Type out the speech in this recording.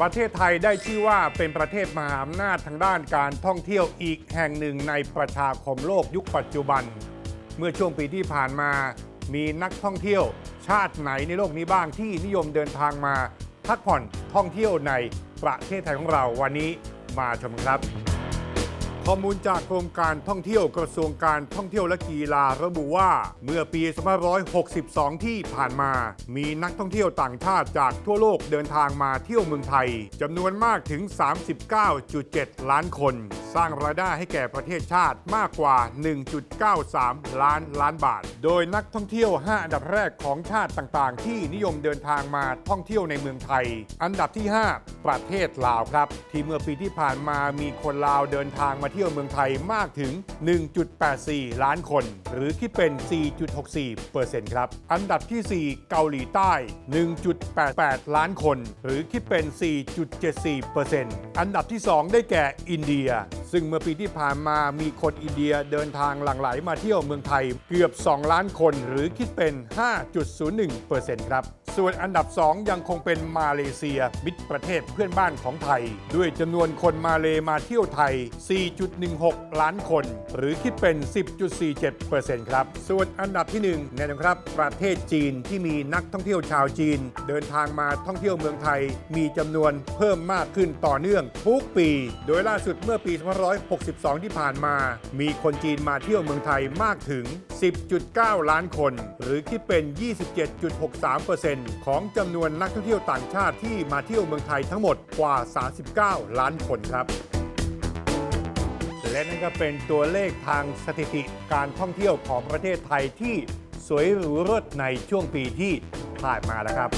ประเทศไทยได้ชื่อว่าเป็นประเทศมหาอำนาจทางด้านการท่องเที่ยวอีกแห่งหนึ่งในประชาคมโลกยุคปัจจุบัน เมื่อช่วงปีที่ผ่านมา มีนักท่องเที่ยว ชาติไหนในโลกนี้บ้างที่นิยมเดินทางมาพักผ่อนท่องเที่ยวในประเทศไทยของเราวันนี้มาชมครับ ข้อมูลจากกรมการท่องเที่ยวกระทรวงการท่องเที่ยวและกีฬาระบุว่า เมื่อปี 2562 ที่ผ่านมา มีนักท่องเที่ยวต่างชาติจากทั่วโลกเดินทางมาเที่ยวเมืองไทยจำนวนมากถึง 39.7 ล้านคนสร้างรายได้ให้แก่ประเทศชาติมากกว่า 1.93 ล้านล้านบาท โดยนักท่องเที่ยว 5 อันดับแรกของชาติต่างๆ ที่นิยมเดินทางมาท่องเที่ยวในเมืองไทย อันดับที่ 5 ประเทศลาวครับ ที่เมื่อปีที่ผ่านมามีคนลาวเดินทางมาเที่ยวเมืองไทยมากถึง 1.84 ล้านคน หรือคิดเป็น 4.64%ครับ อันดับที่ 4 เกาหลีใต้ 1.88 ล้านคน หรือคิดเป็น 4.74%อันดับที่ 2 ได้แก่อินเดีย ซึ่งเมื่อปีที่ผ่านมามีคนอินเดียเดินทางหลั่งไหลมาเที่ยวเมืองไทย เกือบ 2 ล้านคนหรือคิดเป็น 5.01%ครับ ส่วนอันดับ 2 ยังคงเป็นมาเลเซีย มิตรประเทศเพื่อนบ้านของไทย ด้วยจำนวนคนมาเลมาเที่ยวไทย 4.16 ล้านคน หรือคิดเป็น 10.47%ครับ ส่วนอันดับที่ 1 แน่นอนครับ ประเทศจีนที่มีนักท่องเที่ยวชาวจีน เดินทางมาท่องเที่ยวเมืองไทย มีจำนวนเพิ่มมากขึ้นต่อเนื่องทุกปี โดยล่าสุดเมื่อปี 2562 ที่ผ่านมา มีคนจีนมาเที่ยวเมืองไทยมากถึง 10.9 ล้านคน หรือคิดเป็น 27.63%ของจำนวนนักท่องเที่ยวต่างชาติที่มาเที่ยวเมืองไทยทั้งหมดกว่า 39 ล้านคนครับ และนั่นก็เป็นตัวเลขทางสถิติการท่องเที่ยวของประเทศไทยที่สวยหรูรดในช่วงปีที่ผ่านมาแล้วครับ